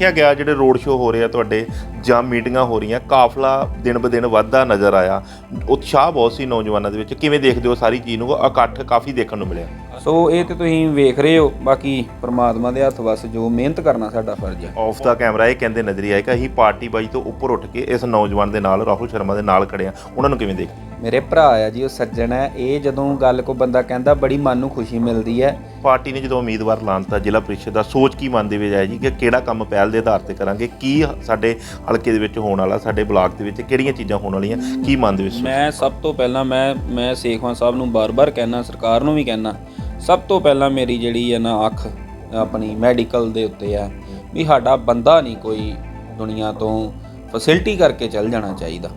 ਦੇਖਿਆ ਗਿਆ ਜਿਹੜੇ ਰੋਡ ਸ਼ੋਅ ਹੋ ਰਹੇ ਆ ਤੁਹਾਡੇ ਜਾਂ ਮੀਟਿੰਗਾਂ ਹੋ ਰਹੀਆਂ ਕਾਫਲਾ ਦਿਨ ਬ ਦਿਨ ਵੱਧਦਾ ਨਜ਼ਰ ਆਇਆ। ਉਤਸ਼ਾਹ ਬਹੁਤ ਸੀ ਨੌਜਵਾਨਾਂ ਦੇ ਵਿੱਚ। ਕਿਵੇਂ ਦੇਖਦੇ ਹੋ ਸਾਰੀ ਚੀਜ਼ ਨੂੰ? ਇਕੱਠ ਕਾਫੀ ਦੇਖਣ ਨੂੰ ਮਿਲਿਆ। ਸੋ ਇਹ ਤੇ ਤੁਸੀਂ ਵੇਖ ਰਹੇ ਹੋ। ਬਾਕੀ ਪ੍ਰਮਾਤਮਾ ਦੇ ਹੱਥ ਵਸ ਜੋ ਮਿਹਨਤ ਕਰਨਾ ਸਾਡਾ ਫਰਜ਼ ਹੈ। ਆਫ ਦਾ ਕੈਮਰਾ ਇਹ ਕਹਿੰਦੇ ਨਜ਼ਰ ਆਏ ਕਿ ਅਸੀਂ ਪਾਰਟੀ ਬਾਜੀ ਤੋਂ ਉੱਪਰ ਉੱਠ ਕੇ ਇਸ ਨੌਜਵਾਨ ਦੇ ਨਾਲ ਰਾਹੁਲ ਸ਼ਰਮਾ ਦੇ ਨਾਲ ਖੜੇ ਆ। ਉਹਨਾਂ ਨੂੰ ਕਿਵੇਂ ਦੇਖਦੇ? ਮੇਰੇ ਭਰਾ ਆ ਜੀ ਉਹ ਸੱਜਣ ਹੈ। ਇਹ ਜਦੋਂ ਗੱਲ ਕੋ ਬੰਦਾ ਕਹਿੰਦਾ ਬੜੀ ਮਨ ਨੂੰ ਖੁਸ਼ੀ ਮਿਲਦੀ ਹੈ। ਪਾਰਟੀ ਨੇ ਜਦੋਂ ਉਮੀਦਵਾਰ ਲਾਂਤਾ ਜ਼ਿਲ੍ਹਾ ਪ੍ਰੀਸ਼ਦ ਦਾ, ਸੋਚ ਕੀ ਮਨ ਦੇ ਵਿੱਚ ਆਇਆ ਜੀ ਕਿ ਕਿਹੜਾ ਕੰਮ ਪਹਿਲ ਦੇ ਆਧਾਰ ਤੇ ਕਰਾਂਗੇ? ਕੀ ਸਾਡੇ ਹਲਕੇ ਦੇ ਵਿੱਚ ਹੋਣ ਵਾਲਾ, ਸਾਡੇ ਬਲਾਕ ਦੇ ਵਿੱਚ ਕਿਹੜੀਆਂ ਚੀਜ਼ਾਂ ਹੋਣ ਵਾਲੀਆਂ? ਕੀ ਮਨ ਦੇ ਵਿੱਚ? ਮੈਂ ਸਭ ਤੋਂ ਪਹਿਲਾਂ ਮੈਂ ਮੈਂ ਸੇਖਵਾਂ ਸਾਹਿਬ ਨੂੰ ਬਾਰ-ਬਾਰ ਕਹਿਣਾ ਸਰਕਾਰ ਨੂੰ ਵੀ ਕਹਿਣਾ ਸਭ ਤੋਂ ਪਹਿਲਾਂ ਮੇਰੀ ਜਿਹੜੀ ਹੈ ਨਾ ਅੱਖ ਆਪਣੀ ਮੈਡੀਕਲ ਦੇ ਉੱਤੇ ਆ ਵੀ ਸਾਡਾ ਬੰਦਾ ਨਹੀਂ ਕੋਈ ਦੁਨੀਆ ਤੋਂ ਫੈਸਿਲਿਟੀ ਕਰਕੇ ਚੱਲ ਜਾਣਾ ਚਾਹੀਦਾ।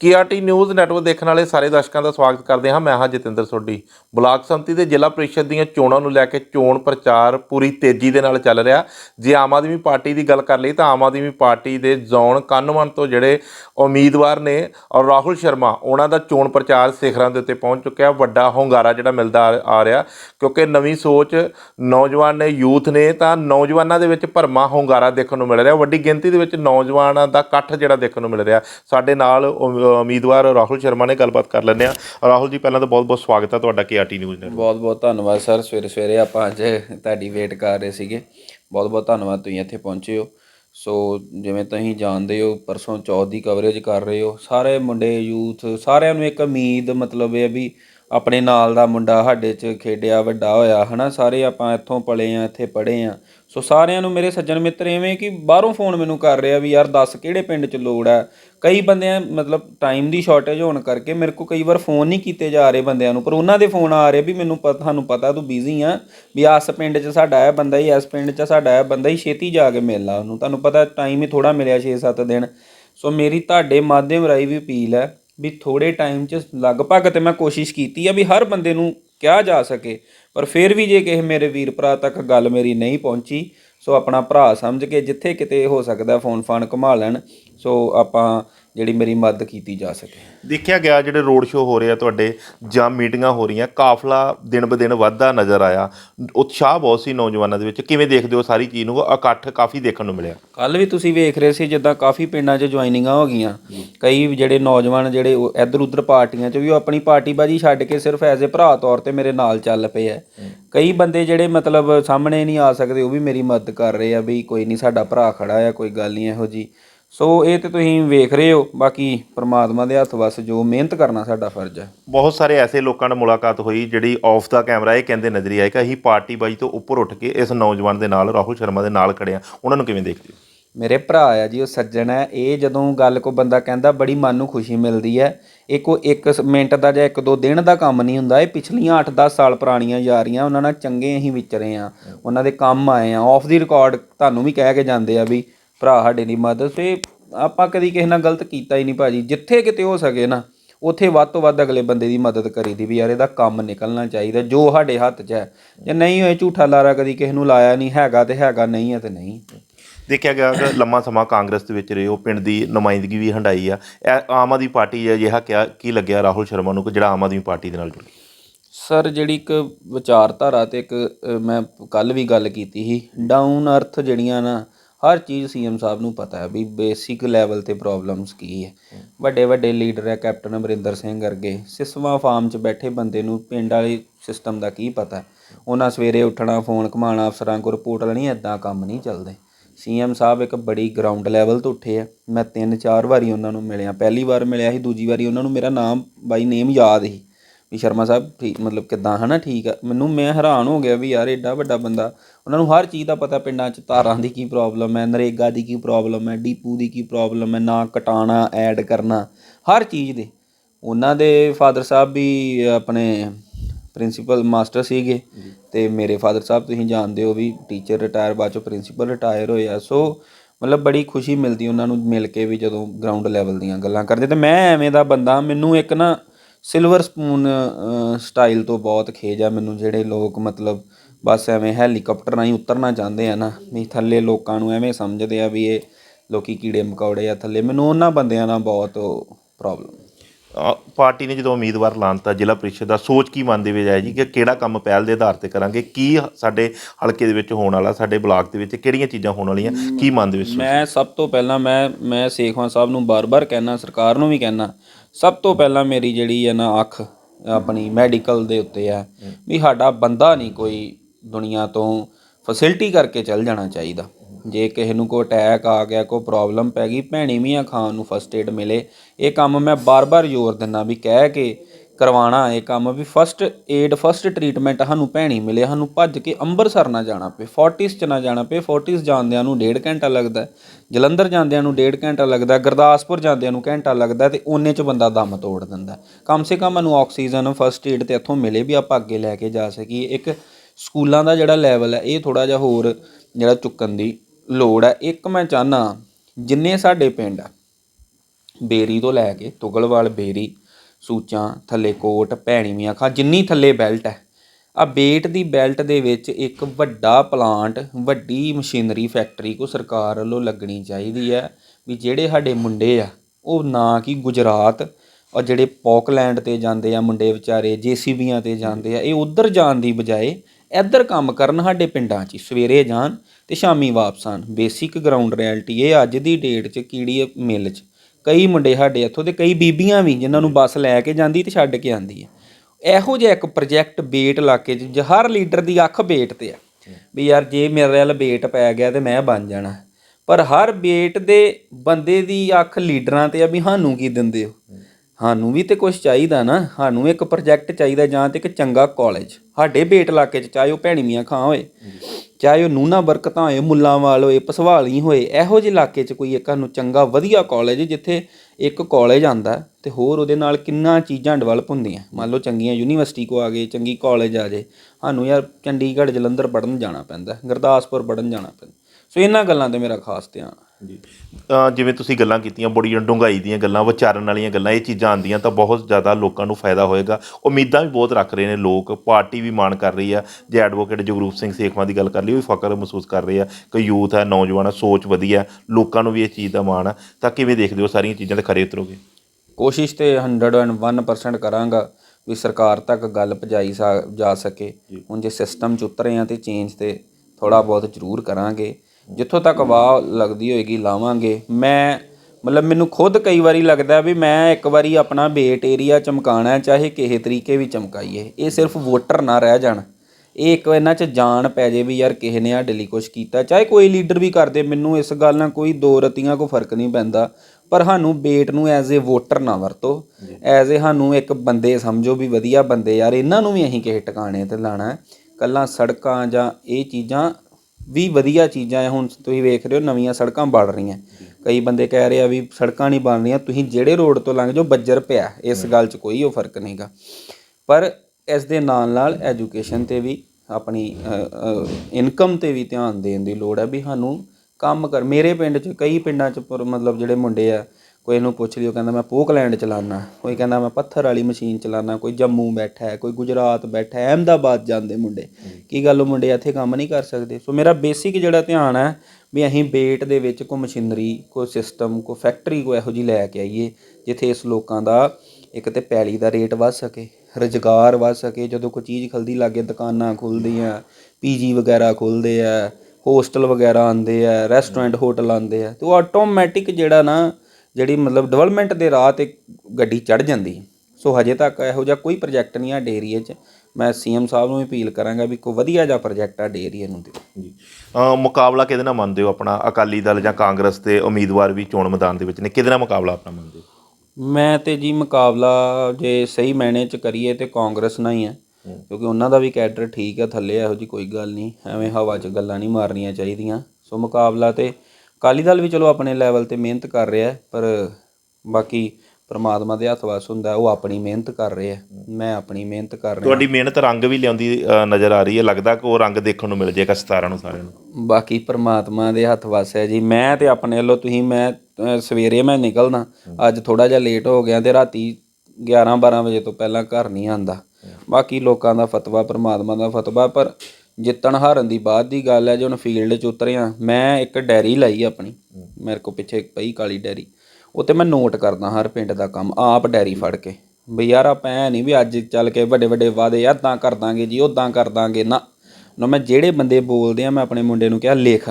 ਕੇਆਰਟੀ ਨਿਊਜ਼ ਨੈਟਵਰਕ ਦੇਖਣ ਵਾਲੇ ਸਾਰੇ ਦਰਸ਼ਕਾਂ ਦਾ ਸਵਾਗਤ ਕਰਦੇ ਹਾਂ। ਮੈਂ ਹਾਂ ਜਤਿੰਦਰ ਸੋਢੀ। ਬਲਾਕ ਸੰਮਤੀ ਦੇ ਜ਼ਿਲ੍ਹਾ ਪ੍ਰੀਸ਼ਦ ਦੀਆਂ ਚੋਣਾਂ ਨੂੰ ਲੈ ਕੇ ਚੋਣ ਪ੍ਰਚਾਰ ਪੂਰੀ ਤੇਜ਼ੀ ਦੇ ਨਾਲ ਚੱਲ ਰਿਹਾ। ਜੇ ਆਮ ਆਦਮੀ ਪਾਰਟੀ ਦੀ ਗੱਲ ਕਰ ਲਈ ਤਾਂ ਆਮ ਆਦਮੀ ਪਾਰਟੀ ਦੇ ਜ਼ੋਨ ਕੰਨਵਨ ਤੋਂ ਜਿਹੜੇ ਉਮੀਦਵਾਰ ਨੇ ਔਰ ਰਾਹੁਲ ਸ਼ਰਮਾ, ਉਹਨਾਂ ਦਾ ਚੋਣ ਪ੍ਰਚਾਰ ਸਿਖਰਾਂ ਦੇ ਉੱਤੇ ਪਹੁੰਚ ਚੁੱਕਿਆ। ਵੱਡਾ ਹੁੰਗਾਰਾ ਜਿਹੜਾ ਮਿਲਦਾ ਆ- ਆ ਰਿਹਾ, ਕਿਉਂਕਿ ਨਵੀਂ ਸੋਚ ਨੌਜਵਾਨ ਨੇ, ਯੂਥ ਨੇ ਤਾਂ ਨੌਜਵਾਨਾਂ ਦੇ ਵਿੱਚ ਭਰਮਾ ਹੁੰਗਾਰਾ ਦੇਖਣ ਨੂੰ ਮਿਲ ਰਿਹਾ। ਵੱਡੀ ਗਿਣਤੀ ਦੇ ਵਿੱਚ ਨੌਜਵਾਨਾਂ ਦਾ ਇਕੱਠ ਜਿਹੜਾ ਦੇਖਣ ਨੂੰ ਮਿਲ ਰਿਹਾ। ਸਾਡੇ ਨਾਲ ਉਮ- ਉਮੀਦਵਾਰ ਰਾਹੁਲ ਸ਼ਰਮਾ ਨੇ ਗੱਲਬਾਤ ਕਰ ਲੈਂਦੇ ਆ ਰਾਹੁਲ ਜੀ, ਪਹਿਲਾਂ ਤਾਂ ਬਹੁਤ ਬਹੁਤ ਸਵਾਗਤ ਹੈ ਤੁਹਾਡਾ ਕੇਆਰਟੀ ਨਿਊਜ਼ ਨੇ ਬਹੁਤ ਬਹੁਤ ਧੰਨਵਾਦ ਸਰ। ਸਵੇਰੇ ਸਵੇਰੇ ਆਪਾਂ ਅੱਜ ਤੁਹਾਡੀ ਵੇਟ ਕਰ ਰਹੇ ਸੀਗੇ। ਬਹੁਤ ਬਹੁਤ ਧੰਨਵਾਦ ਤੁਸੀਂ ਇੱਥੇ ਪਹੁੰਚੇ ਹੋ। ਸੋ ਜਿਵੇਂ ਤੁਸੀਂ ਜਾਣਦੇ ਹੋ, ਪਰਸੋਂ ਚੌਥ ਦੀ ਕਵਰੇਜ ਕਰ ਰਹੇ ਹੋ। ਸਾਰੇ ਮੁੰਡੇ ਯੂਥ ਸਾਰਿਆਂ ਨੂੰ ਇੱਕ ਉਮੀਦ, ਮਤਲਬ ਇਹ ਵੀ ਆਪਣੇ ਨਾਲ ਦਾ ਮੁੰਡਾ ਸਾਡੇ 'ਚ ਖੇਡਿਆ, ਵੱਡਾ ਹੋਇਆ, ਹਨਾ? ਸਾਰੇ ਆਪਾਂ ਇੱਥੋਂ ਪਲੇ ਆ, ਇੱਥੇ ਪੜ੍ਹੇ ਆ। ਸੋ ਸਾਰਿਆਂ ਨੂੰ ਮੇਰੇ ਸੱਜਣ ਮਿੱਤਰ ਐਵੇਂ ਕਿ ਬਾਹਰੋਂ ਫੋਨ ਮੈਨੂੰ ਕਰ ਰਿਹਾ ਵੀ ਯਾਰ ਦੱਸ ਕਿਹੜੇ ਪਿੰਡ 'ਚ ਲੋੜ ਹੈ ਕਈ ਬੰਦਿਆਂ ਮਤਲਬ ਟਾਈਮ ਦੀ ਸ਼ਾਰਟੇਜ ਹੋਣ ਕਰਕੇ ਮੇਰੇ ਕੋ ਕਈ ਵਾਰ ਫੋਨ ਨਹੀਂ ਕੀਤੇ ਜਾ ਰਹੇ ਬੰਦਿਆਂ ਨੂੰ, ਪਰ ਉਹਨਾਂ ਦੇ ਫੋਨ ਆ ਰਹੇ ਵੀ ਮੈਨੂੰ ਪਤਾ ਤੁਹਾਨੂੰ ਪਤਾ ਤੂੰ ਬਿਜ਼ੀ ਆ ਵੀ ਆਸ ਪਿੰਡ 'ਚ ਸਾਡਾ ਇਹ ਬੰਦਾ ਹੀ, ਇਸ ਪਿੰਡ 'ਚ ਸਾਡਾ ਇਹ ਬੰਦਾ ਹੀ, ਛੇਤੀ ਜਾ ਕੇ ਮਿਲ ਲਾ ਉਹਨੂੰ। ਤੁਹਾਨੂੰ ਪਤਾ ਟਾਈਮ ਹੀ ਥੋੜਾ ਮਿਲਿਆ 6-7 ਦਿਨ। ਸੋ ਮੇਰੀ ਤੁਹਾਡੇ ਮਾਧਿਅਮ ਰਾਹੀਂ ਵੀ ਅਪੀਲ ਹੈ ਵੀ ਥੋੜੇ ਟਾਈਮ 'ਚ ਲਗਭਗ ਤੇ ਮੈਂ ਕੋਸ਼ਿਸ਼ ਕੀਤੀ ਆ ਵੀ ਹਰ ਬੰਦੇ ਨੂੰ ਕਿਹਾ ਜਾ ਸਕੇ, ਪਰ ਫਿਰ ਵੀ ਜੇ ਕਿਸੇ ਮੇਰੇ ਵੀਰ ਭਰਾ ਤੱਕ ਗੱਲ ਮੇਰੀ ਨਹੀਂ ਪਹੁੰਚੀ, ਸੋ ਆਪਣਾ ਭਰਾ ਸਮਝ ਕੇ ਜਿੱਥੇ ਕਿਤੇ ਹੋ ਸਕਦਾ ਫੋਨ ਫਾਨ ਘੁਮਾ ਲੈਣ, ਸੋ ਆਪਾਂ ਜਿਹੜੀ ਮੇਰੀ ਮਦਦ ਕੀਤੀ ਜਾ ਸਕੇ। ਦੇਖਿਆ ਗਿਆ ਜਿਹੜੇ ਰੋਡ ਸ਼ੋਅ ਹੋ ਰਹੇ ਆ ਤੁਹਾਡੇ ਜਾਂ ਮੀਟਿੰਗਾਂ ਹੋ ਰਹੀਆਂ ਕਾਫਲਾ ਦਿਨ ਬ ਦਿਨ ਵੱਧਦਾ ਨਜ਼ਰ ਆਇਆ। ਉਤਸ਼ਾਹ ਬਹੁਤ ਸੀ ਨੌਜਵਾਨਾਂ ਦੇ ਵਿੱਚ। ਕਿਵੇਂ ਦੇਖਦੇ ਹੋ ਸਾਰੀ ਚੀਜ਼ ਨੂੰ? ਇਕੱਠ ਕਾਫੀ ਦੇਖਣ ਨੂੰ ਮਿਲਿਆ। ਕੱਲ ਵੀ ਤੁਸੀਂ ਵੇਖ ਰਹੇ ਸੀ ਜਿੱਦਾਂ ਕਾਫੀ ਪਿੰਡਾਂ 'ਚ ਜੁਆਇਨਿੰਗਾਂ ਹੋ ਗਈਆਂ। ਕਈ ਜਿਹੜੇ ਨੌਜਵਾਨ ਜਿਹੜੇ ਉਹ ਇੱਧਰ ਉੱਧਰ ਪਾਰਟੀਆਂ 'ਚ ਵੀ ਉਹ ਆਪਣੀ ਪਾਰਟੀ ਬਾਜੀ ਛੱਡ ਕੇ ਸਿਰਫ ਐਜ਼ ਅ ਭਰਾ ਤੌਰ ਤੇ ਮੇਰੇ ਨਾਲ ਚੱਲ ਪਏ ਆ। ਕਈ ਬੰਦੇ ਜਿਹੜੇ ਮਤਲਬ ਸਾਹਮਣੇ ਨਹੀਂ ਆ ਸਕਦੇ ਉਹ ਵੀ ਮੇਰੀ ਮਦਦ ਕਰ ਰਹੇ ਆ ਵੀ ਕੋਈ ਨਹੀਂ ਸਾਡਾ ਭਰਾ ਖੜਾ ਆ ਕੋਈ ਗੱਲ ਨਹੀਂ ਇਹੋ ਜੀ ਸੋ ਇਹ ਤੇ ਤੁਸੀਂ ਵੇਖ ਰਹੇ ਹੋ ਬਾਕੀ ਪ੍ਰਮਾਤਮਾ ਦੇ ਹੱਥ ਵਸ ਜੋ ਮਿਹਨਤ ਕਰਨਾ ਸਾਡਾ ਫਰਜ਼ ਹੈ। ਬਹੁਤ ਸਾਰੇ ਐਸੇ ਲੋਕਾਂ ਨਾਲ ਮੁਲਾਕਾਤ ਹੋਈ ਜਿਹੜੀ ਆਫ ਦਾ ਕੈਮਰਾ ਇਹ ਕਹਿੰਦੇ ਨਜ਼ਰ ਆਏ ਕਿ ਅਸੀਂ ਪਾਰਟੀ ਬਾਜੀ ਤੋਂ ਉੱਪਰ ਉੱਠ ਕੇ ਇਸ ਨੌਜਵਾਨ ਦੇ ਨਾਲ ਰਾਹੁਲ ਸ਼ਰਮਾ ਦੇ ਨਾਲ ਖੜੇ ਆ ਉਹਨਾਂ ਨੂੰ ਕਿਵੇਂ ਦੇਖਦੇ ਹੋ? ਮੇਰੇ ਭਰਾ ਆ ਜੀ ਉਹ ਸੱਜਣ ਹੈ। ਇਹ ਜਦੋਂ ਗੱਲ ਕੋ ਬੰਦਾ ਕਹਿੰਦਾ ਬੜੀ ਮਨ ਨੂੰ ਖੁਸ਼ੀ ਮਿਲਦੀ ਹੈ। ਇਹ ਕੋ ਇੱਕ ਮਿੰਟ ਦਾ ਜਾਂ ਇੱਕ ਦੋ ਦਿਨ ਦਾ ਕੰਮ ਨਹੀਂ ਹੁੰਦਾ। ਇਹ ਪਿਛਲੀਆਂ 8-10 ਸਾਲ ਪੁਰਾਣੀਆਂ ਯਾਰੀਆਂ ਉਹਨਾਂ ਨਾਲ ਚੰਗੇ ਅਸੀਂ ਵਿਚਰੇ ਆ ਉਹਨਾਂ ਦੇ ਕੰਮ ਆਏ ਆ ਆਫ ਦੀ ਰਿਕਾਰਡ ਤੁਹਾਨੂੰ ਵੀ ਕਹਿ ਕੇ ਜਾਂਦੇ ਆ ਵੀ ਭਰਾ ਸਾਡੇ ਦੀ ਮਦਦ ਤੇ ਆਪਾਂ ਕਦੀ ਕਿਸੇ ਨਾਲ ਗਲਤ ਕੀਤਾ ਹੀ ਨਹੀਂ ਭਾਜੀ। ਜਿੱਥੇ ਕਿਤੇ ਹੋ ਸਕੇ ਨਾ ਉਥੇ ਵੱਧ ਤੋਂ ਵੱਧ ਅਗਲੇ ਬੰਦੇ ਦੀ ਮਦਦ ਕਰੀਦੀ ਵੀ ਯਾਰ ਇਹਦਾ ਕੰਮ ਨਿਕਲਣਾ ਚਾਹੀਦਾ ਜੋ ਸਾਡੇ ਹੱਥ 'ਚ ਹੈ। ਜੇ ਨਹੀਂ ਹੋਏ ਝੂਠਾ ਲਾਰਾ ਕਦੀ ਕਿਸੇ ਨੂੰ ਲਾਇਆ ਨਹੀਂ ਹੈਗਾ ਤੇ ਹੈਗਾ ਨਹੀਂ ਹੈ ਤੇ ਨਹੀਂ। ਦੇਖਿਆ ਗਿਆ ਕਿ ਲੰਮਾ ਸਮਾਂ ਕਾਂਗਰਸ ਦੇ ਵਿੱਚ ਰਹੇ ਉਹ ਪਿੰਡ ਦੀ ਨੁਮਾਇੰਦਗੀ ਵੀ ਹੰਡਾਈ ਆ। ਇਹ ਆਮ ਆਦਮੀ ਪਾਰਟੀ ਹੈ ਅਜਿਹਾ ਕਿਹਾ ਕੀ ਲੱਗਿਆ ਰਾਹੁਲ ਸ਼ਰਮਾ ਨੂੰ ਕਿ ਜਿਹੜਾ ਆਮ ਆਦਮੀ ਪਾਰਟੀ ਦੇ ਨਾਲ ਜੁੜ? ਸਰ ਜਿਹੜੀ ਇੱਕ ਵਿਚਾਰਧਾਰਾ ਤੇ ਇੱਕ ਮੈਂ ਕੱਲ ਵੀ ਗੱਲ ਕੀਤੀ ਸੀ ਡਾਊਨ ਅਰਥ ਜਿਹੜੀਆਂ ਨਾ ਹਰ ਚੀਜ਼ ਸੀਐਮ ਸਾਹਿਬ ਨੂੰ ਪਤਾ ਹੈ ਵੀ ਬੇਸਿਕ ਲੈਵਲ ਤੇ ਪ੍ਰੋਬਲਮਸ ਕੀ ਹੈ। ਵੱਡੇ ਵੱਡੇ ਲੀਡਰ ਹੈ ਕੈਪਟਨ ਅਮਰਿੰਦਰ ਸਿੰਘ ਵਰਗੇ, ਸਿਸਵਾ ਫਾਰਮ 'ਚ ਬੈਠੇ ਬੰਦੇ ਨੂੰ ਪਿੰਡ ਵਾਲੇ ਸਿਸਟਮ ਦਾ ਕੀ ਪਤਾ ਉਹਨਾਂ ਸਵੇਰੇ ਉੱਠਣਾ ਫੋਨ ਘਮਾਣਾ ਅਫਸਰਾਂ ਕੋਲ ਰਿਪੋਰਟ ਲੈਣੀ ਐਦਾਂ ਕੰਮ ਨਹੀਂ ਚੱਲਦੇ। ਸੀਐਮ ਸਾਹਿਬ ਇੱਕ ਬੜੀ ਗਰਾਊਂਡ ਲੈਵਲ ਤੋਂ ਉੱਠੇ ਆ। ਮੈਂ ਤਿੰਨ ਚਾਰ ਵਾਰੀ ਉਹਨਾਂ ਨੂੰ ਮਿਲਿਆ। ਪਹਿਲੀ ਵਾਰ ਮਿਲਿਆ ਸੀ, ਦੂਜੀ ਵਾਰੀ ਉਹਨਾਂ ਨੂੰ ਮੇਰਾ ਨਾਮ, ਬਾਈ ਨੇਮ ਯਾਦ ਸੀ। ਵੀ ਸ਼ਰਮਾ ਸਾਹਿਬ ਠੀਕ, ਮਤਲਬ ਕਿਦਾਂ, ਹਨਾ, ਠੀਕ ਆ। ਮੈਨੂੰ, ਮੈਂ ਹੈਰਾਨ ਹੋ ਗਿਆ ਵੀ ਯਾਰ ਏਡਾ ਵੱਡਾ ਬੰਦਾ, ਉਹਨਾਂ ਨੂੰ ਹਰ ਚੀਜ਼ ਦਾ ਪਤਾ, ਪਿੰਡਾਂ 'ਚ ਤਾਰਾਂ ਦੀ ਕੀ ਪ੍ਰੋਬਲਮ ਹੈ, ਨਰੇਗਾ ਦੀ ਕੀ ਪ੍ਰੋਬਲਮ ਹੈ, ਡੀਪੂ ਦੀ ਕੀ ਪ੍ਰੋਬਲਮ ਹੈ, ਨਾ ਕਟਾਣਾ ਐਡ ਕਰਨਾ, ਹਰ ਚੀਜ਼ ਦੇ। ਉਹਨਾਂ ਦੇ ਫਾਦਰ ਸਾਹਿਬ ਵੀ ਆਪਣੇ ਪ੍ਰਿੰਸੀਪਲ ਮਾਸਟਰ ਸੀਗੇ ਤੇ ਮੇਰੇ ਫਾਦਰ ਸਾਹਿਬ ਤੁਸੀਂ ਜਾਣਦੇ ਹੋ ਵੀ ਟੀਚਰ ਰਿਟਾਇਰ ਬਾਅਦ ਚੋਂ ਪ੍ਰਿੰਸੀਪਲ ਰਿਟਾਇਰ ਹੋਏ ਆ ਸੋ ਮਤਲਬ ਬੜੀ ਖੁਸ਼ੀ ਮਿਲਦੀ ਉਹਨਾਂ ਨੂੰ ਮਿਲ ਕੇ ਵੀ ਜਦੋਂ ਗਰਾਊਂਡ ਲੈਵਲ ਦੀਆਂ ਗੱਲਾਂ ਕਰਦੇ, ਤੇ ਮੈਂ ਐਵੇਂ ਦਾ ਬੰਦਾ, ਮੈਨੂੰ ਇੱਕ ਨਾ ਸਿਲਵਰ ਸਪੂਨ ਸਟਾਈਲ ਤੋਂ ਬਹੁਤ ਖੇਜ ਆ ਮੈਨੂੰ ਜਿਹੜੇ ਲੋਕ ਮਤਲਬ ਬਸ ਐਵੇਂ ਹੈਲੀਕਾਪਟਰ ਨਾਲ ਹੀ ਉਤਰਨਾ ਚਾਹੁੰਦੇ ਆ ਨਾ ਵੀ ਥੱਲੇ ਲੋਕਾਂ ਨੂੰ ਐਵੇਂ ਸਮਝਦੇ ਆ ਵੀ ਇਹ ਲੋਕੀ ਕੀੜੇ ਮਕੌੜੇ ਆ ਥੱਲੇ। ਮੈਨੂੰ ਉਹਨਾਂ ਬੰਦਿਆਂ ਨਾਲ ਬਹੁਤ ਪ੍ਰੋਬਲਮ ਪਾਰਟੀ ਨੇ ਜਦੋਂ ਉਮੀਦਵਾਰ ਲਾਂਤਾ ਜ਼ਿਲ੍ਹਾ ਪ੍ਰੀਸ਼ਦ ਦਾ ਸੋਚ ਕੀ ਮਨ ਦੇ ਵਿੱਚ ਆਇਆ ਜੀ ਕਿ ਕਿਹੜਾ ਕੰਮ ਪਹਿਲ ਦੇ ਆਧਾਰ ਤੇ ਕਰਾਂਗੇ? ਕੀ ਸਾਡੇ ਹਲਕੇ ਦੇ ਵਿੱਚ ਹੋਣ ਵਾਲਾ ਸਾਡੇ ਬਲਾਕ ਦੇ ਵਿੱਚ ਕਿਹੜੀਆਂ ਚੀਜ਼ਾਂ ਹੋਣ ਵਾਲੀਆਂ? ਕੀ ਮਨ ਦੇ ਵਿੱਚ ਮੈਂ ਸਭ ਤੋਂ ਪਹਿਲਾਂ ਮੈਂ ਮੈਂ ਸੇਖਵਾਂ ਸਾਹਿਬ ਨੂੰ ਬਾਰ-ਬਾਰ ਕਹਿਣਾ ਸਰਕਾਰ ਨੂੰ ਵੀ ਕਹਿਣਾ ਸਭ ਤੋਂ ਪਹਿਲਾਂ ਮੇਰੀ ਜਿਹੜੀ ਹੈ ਨਾ ਅੱਖ, ਆਪਣੀ ਮੈਡੀਕਲ ਦੇ ਉੱਤੇ ਆ ਵੀ ਸਾਡਾ ਬੰਦਾ ਨਹੀਂ ਕੋਈ ਦੁਨੀਆ ਤੋਂ ਫੈਸਿਲਿਟੀ ਕਰਕੇ ਚੱਲ ਜਾਣਾ ਚਾਹੀਦਾ। ਜੇ ਕਿਸੇ ਨੂੰ ਕੋਈ ਅਟੈਕ ਆ ਗਿਆ, ਕੋਈ ਪ੍ਰੋਬਲਮ ਪੈ ਗਈ, ਭੈਣੀ ਮੀਆਂ ਖਾਨ ਨੂੰ ਫਸਟ ਏਡ ਮਿਲੇ, ਇਹ ਕੰਮ ਮੈਂ ਬਾਰ-ਬਾਰ ਜ਼ੋਰ ਦਿੰਦਾ ਵੀ ਕਹਿ ਕੇ ਕਰਵਾਉਣਾ ਇਹ ਕੰਮ ਵੀ ਫਸਟ ਏਡ ਫਸਟ ਟ੍ਰੀਟਮੈਂਟ ਸਾਨੂੰ ਭੈਣੀ ਮਿਲੇ ਸਾਨੂੰ ਭੱਜ ਕੇ ਅੰਮ੍ਰਿਤਸਰ ਨਾ ਜਾਣਾ ਪਏ ਫੋਰਟਿਸ ਚ ਨਾ ਜਾਣਾ ਪਏ ਫੋਰਟਿਸ ਜਾਂਦਿਆਂ ਨੂੰ ਡੇਢ ਘੰਟਾ ਲੱਗਦਾ, ਜਲੰਧਰ ਜਾਂਦਿਆਂ ਨੂੰ ਡੇਢ ਘੰਟਾ ਲੱਗਦਾ, ਗੁਰਦਾਸਪੁਰ ਜਾਂਦਿਆਂ ਨੂੰ ਘੰਟਾ ਲੱਗਦਾ ਹੈ ਤੇ ਉਹਨੇ ਚ ਬੰਦਾ ਦਮ ਤੋੜ ਦਿੰਦਾ। ਕਮ ਸੇ ਕਮ ਮੈਨੂੰ ਆਕਸੀਜਨ ਫਸਟ ਏਡ ਤੇ ਇੱਥੋਂ ਮਿਲੇ ਵੀ ਆਪਾਂ ਅੱਗੇ ਲੈ ਕੇ ਜਾ ਸਕੀਏ। ਇੱਕ ਸਕੂਲਾਂ ਦਾ ਜਿਹੜਾ ਲੈਵਲ ਹੈ, ਇਹ ਥੋੜਾ ਜਿਹਾ ਹੋਰ ਜਿਹੜਾ ਚੁੱਕਣ ਦੀ ਲੋੜ ਹੈ। ਇੱਕ ਮੈਂ ਚਾਹਨਾ ਜਿੰਨੇ ਸਾਡੇ ਪਿੰਡ ਆ, ਬੇਰੀ ਤੋਂ ਲੈ ਕੇ ਤੁਗਲਵਾਲ ਬੇਰੀ ਸੂਚਾਂ, ਥੱਲੇ ਕੋਟ, ਭੈਣੀ ਮੀਆਂ ਖਾਂ, ਜਿੰਨੀ ਥੱਲੇ ਬੈਲਟ ਹੈ। ਆ ਬੇਟ ਦੀ ਬੈਲਟ ਦੇ ਵਿੱਚ ਇੱਕ ਵੱਡਾ ਪਲਾਂਟ, ਵੱਡੀ ਮਸ਼ੀਨਰੀ ਫੈਕਟਰੀ ਕੋ ਸਰਕਾਰ ਵੱਲੋਂ ਲੱਗਣੀ ਚਾਹੀਦੀ ਹੈ ਵੀ ਜਿਹੜੇ ਸਾਡੇ ਮੁੰਡੇ ਆ, ਉਹ ਨਾ ਕਿ ਗੁਜਰਾਤ, ਔਰ ਜਿਹੜੇ ਪੌਕਲੈਂਡ ਤੇ ਜਾਂਦੇ ਆ, ਮੁੰਡੇ ਵਿਚਾਰੇ ਜੀਸੀਬੀਆਂ ਤੇ ਜਾਂਦੇ ਆ, ਇਹ ਉਧਰ ਜਾਣ ਦੀ ਬਜਾਏ ਇੱਧਰ ਕੰਮ ਕਰਨ ਸਾਡੇ ਪਿੰਡਾਂ 'ਚ ਹੀ। ਸਵੇਰੇ ਜਾਣ ਤੇ ਸ਼ਾਮੀ ਵਾਪਸ ਆਣ। ਬੇਸਿਕ ਗਰਾਊਂਡ ਰਿਐਲਿਟੀ ਇਹ ਅੱਜ ਦੀ ਡੇਟ 'ਚ ਕੀੜੀ ਮਿਲ 'ਚ। ਕਈ ਮੁੰਡੇ ਸਾਡੇ ਇੱਥੋਂ ਦੇ ਕਈ ਬੀਬੀਆਂ ਵੀ ਜਿਨ੍ਹਾਂ ਨੂੰ ਬੱਸ ਲੈ ਕੇ ਜਾਂਦੀ ਤੇ ਛੱਡ ਕੇ ਆਂਦੀ ਹੈ। ਇਹੋ ਜਿਹਾ ਇੱਕ ਪ੍ਰੋਜੈਕਟ ਬੇਟ ਇਲਾਕੇ 'ਚ ਹਰ ਲੀਡਰ ਦੀ ਅੱਖ ਬੇਟ ਤੇ ਆ। ਵੀ ਯਾਰ ਜੇ ਮੇਰੇ ਵੱਲ ਬੇਟ ਪੈ ਗਿਆ ਤੇ ਮੈਂ ਬਣ ਜਾਣਾ। ਪਰ ਹਰ ਬੇਟ ਦੇ ਬੰਦੇ ਦੀ ਅੱਖ ਲੀਡਰਾਂ ਤੇ ਆ ਵੀ ਸਾਨੂੰ ਕੀ ਦਿੰਦੇ ਹੋ? ਸਾਨੂੰ ਵੀ ਤੇ ਕੁਝ ਚਾਹੀਦਾ ਨਾ। ਸਾਨੂੰ ਇੱਕ ਪ੍ਰੋਜੈਕਟ ਚਾਹੀਦਾ ਜਾਂ ਤੇ ਇੱਕ ਚੰਗਾ ਕਾਲਜ ਸਾਡੇ ਬੇਟ ਇਲਾਕੇ 'ਚ, ਚਾਹੇ ਉਹ ਭੈਣੀ ਮੀਆਂ ਖਾਂ ਹੋਏ। ਚਾਹੇ ਉਹ ਨੂਨਾ ਬਰਕਤਾਂ ਹੋਏ ਮੁੱਲਾਂਵਾਲ ਹੋਏ, ਪਸਵਾਲੀ ਹੋਏ, ਇਹੋ ਜਿਹੇ ਇਲਾਕੇ 'ਚ ਕੋਈ ਇੱਕ ਸਾਨੂੰ ਚੰਗਾ, ਵਧੀਆ ਕਾਲਜ ਜਿੱਥੇ ਇੱਕ ਕਾਲਜ ਆਂਦਾ ਤੇ ਹੋਰ ਉਹਦੇ ਨਾਲ ਕਿੰਨਾ ਚੀਜ਼ਾਂ ਡਿਵੈਲਪ ਹੁੰਦੀਆਂ। ਮੰਨ ਲਓ ਚੰਗੀਆਂ ਯੂਨੀਵਰਸਿਟੀ ਕੋ ਆ ਗਏ, ਚੰਗੀ ਕਾਲਜ ਆ ਜੇ, ਸਾਨੂੰ ਯਾਰ ਚੰਡੀਗੜ੍ਹ, ਜਲੰਧਰ ਪੜਨ ਜਾਣਾ ਪੈਂਦਾ, ਗੁਰਦਾਸਪੁਰ ਪੜਨ ਜਾਣਾ ਪੈਂਦਾ। ਸੋ ਇਹਨਾਂ ਗੱਲਾਂ ਤੇ ਮੇਰਾ ਖਾਸ ਧਿਆਨ ਆ। ਜੀ ਅ, ਜਿਵੇਂ ਤੁਸੀਂ ਗੱਲਾਂ ਕੀਤੀਆਂ ਬੜੀਆਂ ਡੂੰਘਾਈ ਦੀਆਂ ਗੱਲਾਂ ਵਿਚਾਰਨ ਵਾਲੀਆਂ ਗੱਲਾਂ ਇਹ ਚੀਜ਼ਾਂ ਆਉਂਦੀਆਂ ਤਾਂ ਬਹੁਤ ਜ਼ਿਆਦਾ ਲੋਕਾਂ ਨੂੰ ਫਾਇਦਾ ਹੋਏਗਾ। ਉਮੀਦਾਂ ਵੀ ਬਹੁਤ ਰੱਖ ਰਹੇ ਨੇ ਲੋਕ ਪਾਰਟੀ ਵੀ ਮਾਣ ਕਰ ਰਹੀ ਆ। ਜੇ ਐਡਵੋਕੇਟ ਜਗਰੂਪ ਸਿੰਘ ਸੇਖਵਾਂ ਦੀ ਗੱਲ ਕਰ ਲਈ ਉਹ ਵੀ ਫਖਰ ਮਹਿਸੂਸ ਕਰ ਰਹੇ ਆ ਕਿ ਯੂਥ ਹੈ ਨੌਜਵਾਨ ਆ ਸੋਚ ਵਧੀਆ ਲੋਕਾਂ ਨੂੰ ਵੀ ਇਹ ਚੀਜ਼ ਦਾ ਮਾਣ ਆ। ਤਾਂ ਕਿਵੇਂ ਦੇਖਦੇ ਹੋ ਸਾਰੀਆਂ ਚੀਜ਼ਾਂ ਤੇ ਖਰੇ ਉਤਰੋਗੇ? ਕੋਸ਼ਿਸ਼ ਤੇ 101% ਕਰਾਂਗਾ ਵੀ ਸਰਕਾਰ ਤੱਕ ਗੱਲ ਪਹੁੰਚਾਈ ਸਾ- ਜਾ ਸਕੇ। ਹੁਣ ਜੇ ਸਿਸਟਮ ਚ ਉਤਰੇ ਆ ਤੇ ਚੇਂਜ ਤੇ ਥੋੜਾ ਬਹੁਤ ਜ਼ਰੂਰ ਕਰਾਂਗੇ। ਜਿੱਥੋਂ ਤੱਕ ਵਾਹ ਲੱਗਦੀ ਹੋਏਗੀ ਲਾਵਾਂਗੇ। ਮੈਂ ਮਤਲਬ ਮੈਨੂੰ ਖੁਦ ਕਈ ਵਾਰੀ ਲੱਗਦਾ ਵੀ ਮੈਂ ਇੱਕ ਵਾਰੀ ਆਪਣਾ ਬੇਟ ਏਰੀਆ ਚਮਕਾਣਾ ਚਾਹੇ ਕਿਸੇ ਤਰੀਕੇ ਵੀ ਚਮਕਾਈਏ। ਇਹ ਸਿਰਫ ਵੋਟਰ ਨਾ ਰਹਿ ਜਾਣ। ਇਹ ਇੱਕ ਇਹਨਾਂ 'ਚ ਜਾਣ ਪੈ ਜੇ ਵੀ ਯਾਰ ਕਿਸੇ ਨੇ ਸਾਡੇ ਲਈ ਕੁਝ ਕੀਤਾ। ਚਾਹੇ ਕੋਈ ਲੀਡਰ ਵੀ ਕਰਦੇ ਮੈਨੂੰ ਇਸ ਗੱਲ ਨਾਲ ਕੋਈ ਦੋ ਰਤੀਆਂ ਕੋ ਫ਼ਰਕ ਨਹੀਂ ਪੈਂਦਾ। ਪਰ ਸਾਨੂੰ ਬੇਟ ਨੂੰ ਐਜ਼ ਅ ਵੋਟਰ ਨਾ ਵਰਤੋ। ਐਜ਼ ਅ ਸਾਨੂੰ ਇੱਕ ਬੰਦੇ ਸਮਝੋ ਵੀ ਵਧੀਆ ਬੰਦੇ ਯਾਰ ਇਹਨਾਂ ਨੂੰ ਵੀ ਅਸੀਂ ਕਿਸੇ ਟਿਕਾਣੇ ਤੇ ਲਾਣਾ ਕੱਲਾ ਸੜਕਾਂ ਜਾਂ ਇਹ ਚੀਜ਼ਾਂ ਵੀ ਵਧੀਆ ਚੀਜ਼ਾਂ ਹੈ। ਹੁਣ ਤੁਸੀਂ ਵੇਖ ਰਹੇ ਹੋ ਨਵੀਆਂ ਸੜਕਾਂ ਬਣ ਰਹੀਆਂ। ਕਈ ਬੰਦੇ ਕਹਿ ਰਹੇ ਆ ਵੀ ਸੜਕਾਂ ਨਹੀਂ ਬਣ ਰਹੀਆਂ ਤੁਸੀਂ ਜਿਹੜੇ ਰੋਡ ਤੋਂ ਲੰਘ ਜਾਓ, ਬੱਜਰ ਪਿਆ। ਇਸ ਗੱਲ 'ਚ ਕੋਈ ਉਹ ਫ਼ਰਕ ਨਹੀਂਗਾ। ਪਰ ਇਸ ਦੇ ਨਾਲ ਨਾਲ ਐਜੂਕੇਸ਼ਨ ਤੇ ਵੀ ਆਪਣੀ ਇਨਕਮ ਤੇ ਵੀ ਧਿਆਨ ਦੇਣ ਦੀ ਲੋੜ ਹੈ ਵੀ ਸਾਨੂੰ ਕੰਮ ਕਰ। ਮੇਰੇ ਪਿੰਡ 'ਚ, ਕਈ ਪਿੰਡਾਂ 'ਚ ਪਰ, ਮਤਲਬ ਜਿਹੜੇ ਮੁੰਡੇ ਆ ਕੋਈ ਇਹਨੂੰ ਪੁੱਛ ਲਿਓ, ਕਹਿੰਦਾ ਮੈਂ ਪੋਕਲੈਂਡ ਚਲਾਨਾ, ਕੋਈ ਕਹਿੰਦਾ ਮੈਂ ਪੱਥਰ ਵਾਲੀ ਮਸ਼ੀਨ ਚਲਾਨਾ, ਕੋਈ ਜੰਮੂ ਬੈਠਾ ਕੋਈ ਗੁਜਰਾਤ ਬੈਠਾ ਅਹਿਮਦਾਬਾਦ ਜਾਂਦੇ ਮੁੰਡੇ। ਕੀ ਗੱਲ ਉਹ ਮੁੰਡੇ ਇੱਥੇ ਕੰਮ ਨਹੀਂ ਕਰ ਸਕਦੇ? ਸੋ ਮੇਰਾ ਬੇਸਿਕ ਜਿਹੜਾ ਧਿਆਨ ਹੈ ਵੀ ਅਸੀਂ ਬੇਟ ਦੇ ਵਿੱਚ ਕੋਈ ਮਸ਼ੀਨਰੀ, ਕੋਈ ਸਿਸਟਮ ਕੋਈ ਫੈਕਟਰੀ ਕੋਈ ਇਹੋ ਜੀ ਲੈ ਕੇ ਆਈਏ, ਜਿੱਥੇ ਇਸ ਲੋਕਾਂ ਦਾ ਇੱਕ ਤੇ ਪੈਲੀ ਦਾ ਰੇਟ ਵੱਧ ਸਕੇ, ਰੁਜ਼ਗਾਰ ਵੱਧ ਸਕੇ, ਜਦੋਂ ਕੋਈ ਚੀਜ਼ ਖਲਦੀ ਲਾਗੇ ਦੁਕਾਨਾਂ ਖੁੱਲਦੀਆਂ, ਪੀਜੀ ਵਗੈਰਾ ਖੁੱਲਦੇ ਆ, ਹੋਸਟਲ ਵਗੈਰਾ ਆਉਂਦੇ ਆ ਰੈਸਟੋਰੈਂਟ ਹੋਟਲ ਆਉਂਦੇ ਆ, ਤੇ ਉਹ ਆਟੋਮੈਟਿਕ ਜਿਹੜਾ ਨਾ ਜਿਹੜੀ ਮਤਲਬ ਡਿਵੈਲਪਮੈਂਟ ਦੇ ਰਾਹ ਤੇ ਗੱਡੀ ਚੜ ਜਾਂਦੀ। ਸੋ ਹਜੇ ਤੱਕ ਇਹੋ ਜਿਹਾ ਕੋਈ ਪ੍ਰੋਜੈਕਟ ਨਹੀਂ ਆ ਏਰੀਏ 'ਚ। ਮੈਂ ਸੀਐਮ ਸਾਹਿਬ ਨੂੰ ਅਪੀਲ ਕਰਾਂਗਾ ਵੀ ਕੋਈ ਵਧੀਆ ਜਿਹਾ ਪ੍ਰੋਜੈਕਟ ਆ ਏਰੀਏ ਨੂੰ ਦਿਓ। ਜੀ। ਮੁਕਾਬਲਾ ਕਿਹਦੇ ਨਾਲ ਮੰਨਦੇ ਹੋ ਆਪਣਾ? ਅਕਾਲੀ ਦਲ ਜਾਂ ਕਾਂਗਰਸ ਦੇ ਉਮੀਦਵਾਰ ਵੀ ਚੋਣ ਮੈਦਾਨ ਦੇ ਵਿੱਚ ਨੇ। ਕਿਹਦੇ ਨਾਲ ਮੁਕਾਬਲਾ ਆਪਣਾ ਮੰਨਦੇ ਹੋ? ਮੈਂ ਤੇ ਜੀ ਮੁਕਾਬਲਾ ਜੇ ਸਹੀ ਮੈਨੇ ਚ ਕਰੀਏ ਤੇ ਕਾਂਗਰਸ ਨਾਲ ਹੀ ਹੈ। ਕਿਉਂਕਿ ਉਹਨਾਂ ਦਾ ਵੀ ਕੈਡਰ ਠੀਕ ਹੈ ਥੱਲੇ ਇਹੋ ਜੀ ਕੋਈ ਗੱਲ ਨਹੀਂ। ਐਵੇਂ ਹਵਾ 'ਚ ਗੱਲਾਂ ਨਹੀਂ ਮਾਰਨੀਆਂ ਚਾਹੀਦੀਆਂ। ਸੋ ਮੁਕਾਬਲਾ ਤੇ ਅਕਾਲੀ ਦਲ ਵੀ ਚਲੋ ਆਪਣੇ ਲੈਵਲ ਤੇ ਮਿਹਨਤ ਕਰ ਰਿਹਾ ਪਰ ਬਾਕੀ ਪਰਮਾਤਮਾ ਦੇ ਹੱਥ ਵਸ ਹੁੰਦਾ ਉਹ ਆਪਣੀ ਮਿਹਨਤ ਕਰ ਰਹੇ ਮੈਂ ਆਪਣੀ ਮਿਹਨਤ ਕਰ ਰਿਹਾ ਤੁਹਾਡੀ ਮਿਹਨਤ ਰੰਗ ਵੀ ਲਿਆਉਂਦੀ ਨਜ਼ਰ ਆ ਰਹੀ ਹੈ। ਲੱਗਦਾ ਕਿ ਉਹ ਰੰਗ ਦੇਖਣ ਨੂੰ ਮਿਲ ਜਾਏਗਾ 17 ਨੂੰ ਸਾਰਿਆਂ ਨੂੰ। ਬਾਕੀ ਪਰਮਾਤਮਾ ਦੇ ਹੱਥ ਵਸ ਹੈ ਜੀ। ਮੈਂ ਤੇ ਆਪਣੇ ਵੱਲੋਂ ਤੁਸੀਂ ਮੈਂ ਸਵੇਰੇ ਮੈਂ ਨਿਕਲਦਾ ਅੱਜ ਥੋੜਾ ਜਿਹਾ ਲੇਟ ਹੋ ਗਿਆ ਤੇ ਰਾਤੀ 11 12 ਵਜੇ ਤੋਂ ਪਹਿਲਾਂ ਘਰ ਨਹੀਂ ਆਂਦਾ ਬਾਕੀ ਲੋਕਾਂ ਦਾ ਫਤਵਾ ਪਰਮਾਤਮਾ ਦਾ ਫਤਵਾ ਪਰ ਜਿੱਤਣ ਹਾਰਨ ਦੀ ਬਾਅਦ ਦੀ ਗੱਲ ਹੈ ਜੇ ਹੁਣ ਫੀਲਡ 'ਚ ਉਤਰਿਆ ਮੈਂ ਇੱਕ ਡੈਰੀ ਲਾਈ ਆਪਣੀ। ਮੇਰੇ ਕੋ ਪਿੱਛੇ ਇੱਕ ਪਈ ਕਾਲੀ ਡੈਰੀ। ਉੱਤੇ ਮੈਂ ਨੋਟ ਕਰਦਾ ਹਰ ਪਿੰਡ ਦਾ ਕੰਮ ਆਪ ਡੈਰੀ ਫੜ ਕੇ। ਵੀ ਯਾਰ ਆਪਾਂ ਐ ਨਹੀਂ ਵੀ ਅੱਜ ਚੱਲ ਕੇ ਵੱਡੇ ਵੱਡੇ ਵਾਅਦੇ ਏਦਾਂ ਕਰ ਦਾਂਗੇ ਜੀ ਉਦਾਂ ਕਰ ਦਾਂਗੇ ਨਾ। ਨਾ ਮੈਂ ਜਿਹੜੇ ਬੰਦੇ ਬੋਲਦੇ ਆ ਮੈਂ ਆਪਣੇ ਮੁੰਡੇ ਨੂੰ ਕਿਹਾ ਲਿਖ।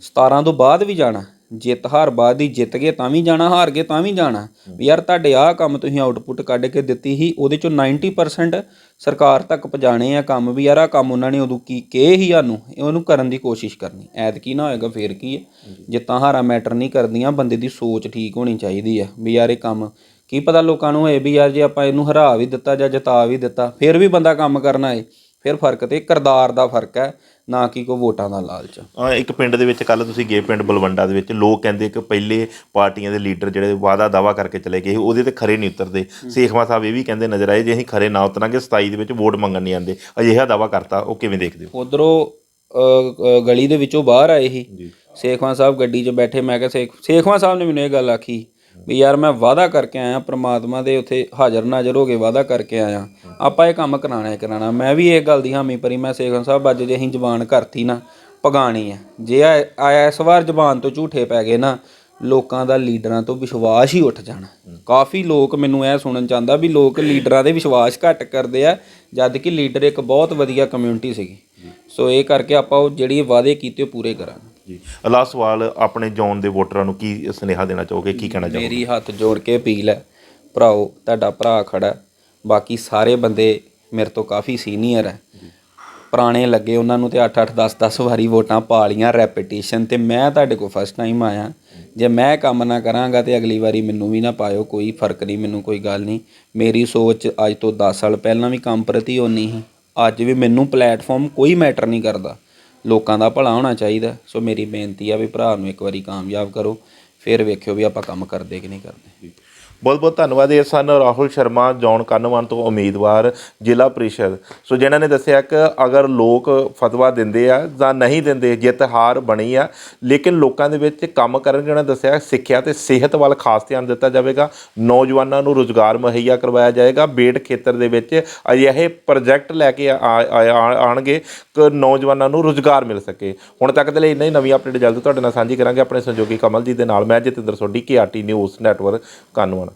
17 ਤੋਂ ਬਾਅਦ ਵੀ ਜਾਣਾ। ਜਿੱਤ ਹਾਰ ਬਾਅਦ ਹੀ ਜਿੱਤ ਗਏ ਤਾਂ ਵੀ ਜਾਣਾ ਹਾਰ ਗਏ ਤਾਂ ਵੀ ਜਾਣਾ। ਯਾਰ ਤੁਹਾਡੇ ਆਹ ਕੰਮ ਤੁਸੀਂ ਆਊਟਪੁੱਟ ਕੱਢ ਕੇ ਦਿੱਤੀ ਸੀ ਉਹਦੇ ਚੋਂ 90% ਸਰਕਾਰ ਤੱਕ ਪਹੁੰਚਾਣੇ ਆ ਕੰਮ ਵੀ ਯਾਰ ਆਹ ਕੰਮ ਉਹਨਾਂ ਨੇ ਉਦੋਂ ਕੀ ਕਹੇ ਹੀ ਸਾਨੂੰ ਇਹ ਉਹਨੂੰ ਕਰਨ ਦੀ ਕੋਸ਼ਿਸ਼ ਕਰਨੀ। ਐਤਕੀ ਨਾ ਹੋਏਗਾ ਫੇਰ ਕੀ ਹੈ ਜਿੱਤਾਂ ਹਾਰਾਂ ਮੈਟਰ ਨਹੀਂ ਕਰਦੀਆਂ ਬੰਦੇ ਦੀ ਸੋਚ ਠੀਕ ਹੋਣੀ ਚਾਹੀਦੀ ਆ ਵੀ ਯਾਰ ਇਹ ਕੰਮ ਕੀ ਪਤਾ ਲੋਕਾਂ ਨੂੰ ਹੋਏ ਵੀ ਯਾਰ ਜੇ ਆਪਾਂ ਇਹਨੂੰ ਹਰਾ ਵੀ ਦਿੱਤਾ ਜਾਂ ਜਿਤਾ ਵੀ ਦਿੱਤਾ ਫਿਰ ਵੀ ਬੰਦਾ ਕੰਮ ਕਰਨਾ ਏ। ਫਿਰ ਫ਼ਰਕ ਤੇ ਕਿਰਦਾਰ ਦਾ ਫ਼ਰਕ ਹੈ ਨਾ ਕਿ ਕੋਈ ਵੋਟਾਂ ਦਾ ਲਾਲਚ। ਇੱਕ ਪਿੰਡ ਦੇ ਵਿੱਚ ਕੱਲ ਤੁਸੀਂ ਗਏ ਪਿੰਡ ਬਲਵੰਡਾ ਦੇ ਵਿੱਚ ਲੋਕ ਕਹਿੰਦੇ ਕਿ ਪਹਿਲੇ ਪਾਰਟੀਆਂ ਦੇ ਲੀਡਰ ਜਿਹੜੇ ਵਾਦਾ ਦਾਵਾ ਕਰਕੇ ਚਲੇ ਗਏ ਉਹਦੇ ਤੇ ਖਰੇ ਨਹੀਂ ਉਤਰਦੇ। ਸੇਖਵਾ ਸਾਹਿਬ ਇਹ ਵੀ ਕਹਿੰਦੇ ਨਜ਼ਰ ਆਏ ਜੇ ਅਸੀਂ ਖਰੇ ਨਾ ਉਤਰਾਂਗੇ 27 ਦੇ ਵਿੱਚ ਵੋਟ ਮੰਗਣ ਨਹੀਂ ਆਉਂਦੇ। ਅਜਿਹਾ ਦਾਵਾ ਕਰਤਾ ਉਹ ਕਿਵੇਂ ਦੇਖਦੇ ਹੋ? ਉਧਰੋਂ ਗਲੀ ਦੇ ਵਿੱਚੋਂ ਬਾਹਰ ਆਏ ਸੀ। ਸੇਖਵਾਂ ਸਾਹਿਬ ਗੱਡੀ 'ਚ ਬੈਠੇ ਮੈਂ ਕਿਹਾ ਸੇਖ ਸੇਖਵਾਂ ਸਾਹਿਬ ਨੇ ਮੈਨੂੰ ਇਹ ਗੱਲ ਆਖੀ। ਵੀ ਯਾਰ ਮੈਂ ਵਾਅਦਾ ਕਰਕੇ ਆਇਆ, ਪ੍ਰਮਾਤਮਾ ਦੇ ਉੱਥੇ ਹਾਜ਼ਰ ਨਾਜ਼ਰ ਹੋ ਕੇ ਵਾਅਦਾ ਕਰਕੇ ਆਇਆ। ਆਪਾਂ ਇਹ ਕੰਮ ਕਰਾਣਾ ਹੈ ਕਰਾਣਾ ਮੈਂ ਵੀ ਇਹ ਗੱਲ ਦੀ ਹਾਮੀ ਭਰੀ, ਮੈਂ ਸੇਖਵਾਂ ਸਾਹਿਬ, ਅੱਜ ਜੇ ਅਸੀਂ ਜ਼ਬਾਨ ਕਰਤੀ ਨਾ ਪਗਾਣੀ ਹੈ। ਜੇ ਆ- ਇਸ ਵਾਰ ਜ਼ਬਾਨ ਤੋਂ ਝੂਠੇ ਪੈ ਗਏ ਨਾ, ਲੋਕਾਂ ਦਾ ਲੀਡਰਾਂ ਤੋਂ ਵਿਸ਼ਵਾਸ ਹੀ ਉੱਠ ਜਾਣਾ। ਕਾਫੀ ਲੋਕ ਮੈਨੂੰ ਇਹ ਸੁਣਨ ਚਾਹੁੰਦਾ ਵੀ ਲੋਕ ਲੀਡਰਾਂ ਦੇ ਵਿਸ਼ਵਾਸ ਘੱਟ ਕਰਦੇ ਆ, ਜਦ ਕਿ ਲੀਡਰ ਇੱਕ ਬਹੁਤ ਵਧੀਆ ਕਮਿਊਨਿਟੀ ਸੀਗੀ। ਸੋ ਇਹ ਕਰਕੇ ਆਪਾਂ ਉਹ ਜਿਹੜੀ ਵਾਅਦੇ ਕੀਤੇ, ਉਹ ਪੂਰੇ ਕਰਾਂਗੇ। ਜੀ। ਅਲਾਹ ਸਵਾਲ, ਆਪਣੇ ਜੌਨ ਦੇ ਵੋਟਰਾਂ ਨੂੰ ਕੀ ਸੁਨੇਹਾ ਦੇਣਾ ਚਾਹੋਗੇ? ਕੀ ਕਹਿਣਾ ਚਾਹੋਗੇ? ਮੇਰੀ ਹੱਥ ਜੋੜ ਕੇ ਅਪੀਲ ਹੈ, ਭਰਾਓ, ਤੁਹਾਡਾ ਭਰਾ ਖੜਾ ਬਾਕੀ ਸਾਰੇ ਬੰਦੇ ਮੇਰੇ ਤੋਂ ਕਾਫੀ ਸੀਨੀਅਰ ਹੈ। ਪੁਰਾਣੇ ਲੱਗੇ ਉਹਨਾਂ ਨੂੰ ਤੇ 8 8 10 10 ਵਾਰੀ ਵੋਟਾਂ ਪਾ ਲੀਆਂ ਰੈਪੀਟੀਸ਼ਨ ਤੇ ਮੈਂ ਤੁਹਾਡੇ ਕੋਲ ਫਸਟ ਟਾਈਮ ਆਇਆ। ਜੇ ਮੈਂ ਕੰਮ ਨਾ ਕਰਾਂਗਾ ਤੇ ਅਗਲੀ ਵਾਰੀ ਮੈਨੂੰ ਵੀ ਨਾ ਪਾਇਓ, ਕੋਈ ਫ਼ਰਕ ਨਹੀਂ, ਮੈਨੂੰ ਕੋਈ ਗੱਲ ਨਹੀਂ। ਮੇਰੀ ਸੋਚ ਅੱਜ ਤੋਂ 10 ਸਾਲ ਪਹਿਲਾਂ ਵੀ ਕੰਮ ਪ੍ਰਤੀ ਹੋਣੀ ਸੀ। ਅੱਜ ਵੀ ਮੈਨੂੰ ਪਲੇਟਫਾਰਮ ਕੋਈ ਮੈਟਰ ਨਹੀਂ ਕਰਦਾ। ਲੋਕਾਂ ਦਾ ਭਲਾ ਹੋਣਾ ਚਾਹੀਦਾ। ਸੋ ਮੇਰੀ ਬੇਨਤੀ ਆ ਵੀ ਭਰਾ ਨੂੰ ਇੱਕ ਵਾਰੀ ਕਾਮਯਾਬ ਕਰੋ। ਫਿਰ ਵੇਖਿਓ ਵੀ ਆਪਾਂ ਕੰਮ ਕਰਦੇ ਕਿ ਨਹੀਂ ਕਰਦੇ। ਬਹੁਤ ਬਹੁਤ ਧੰਨਵਾਦ ਇਹ ਸਨ ਰਾਹੁਲ ਸ਼ਰਮਾ, ਜੌਨ ਕੰਨਵਾਨ ਤੋਂ ਉਮੀਦਵਾਰ ਜ਼ਿਲ੍ਹਾ ਪ੍ਰੀਸ਼ਦ। ਸੋ ਜਿਨ੍ਹਾਂ ਨੇ ਦੱਸਿਆ ਕਿ ਅਗਰ ਲੋਕ ਫਤਵਾ ਦਿੰਦੇ ਆ ਜਾਂ ਨਹੀਂ ਦਿੰਦੇ, ਜਿੱਤ ਹਾਰ ਬਣੀ ਆ, ਲੇਕਿਨ ਲੋਕਾਂ ਦੇ ਵਿੱਚ ਕੰਮ ਕਰਨ ਜਿਹਨਾਂ ਦੱਸਿਆ, ਸਿੱਖਿਆ ਤੇ ਸਿਹਤ ਵੱਲ ਖਾਸ ਧਿਆਨ ਦਿੱਤਾ ਜਾਵੇਗਾ। ਨੌਜਵਾਨਾਂ ਨੂੰ ਰੋਜ਼ਗਾਰ ਮੁਹੱਈਆ ਕਰਵਾਇਆ ਜਾਏਗਾ। ਬੇਟ ਖੇਤਰ ਦੇ ਵਿੱਚ ਅਜਿਹੇ ਪ੍ਰੋਜੈਕਟ ਲੈ ਕੇ ਆ- ਆ- ਆਣਗੇ ਕਿ ਨੌਜਵਾਨਾਂ ਨੂੰ ਰੋਜ਼ਗਾਰ ਮਿਲ ਸਕੇ। ਹੁਣ ਤੱਕ ਦੇ ਲਈ ਇੰਨਾ ਹੀ। ਨਵੀਂ ਅਪਡੇਟ ਜਲਦ ਤੁਹਾਡੇ ਨਾਲ ਸਾਂਝੀ ਕਰਾਂਗੇ। ਆਪਣੇ ਸਹਿਯੋਗੀ ਕਮਲਜੀਤ ਦੇ ਨਾਲ ਮੈਂ Jatinder Sodhi, K R T news network, Kahnuwan.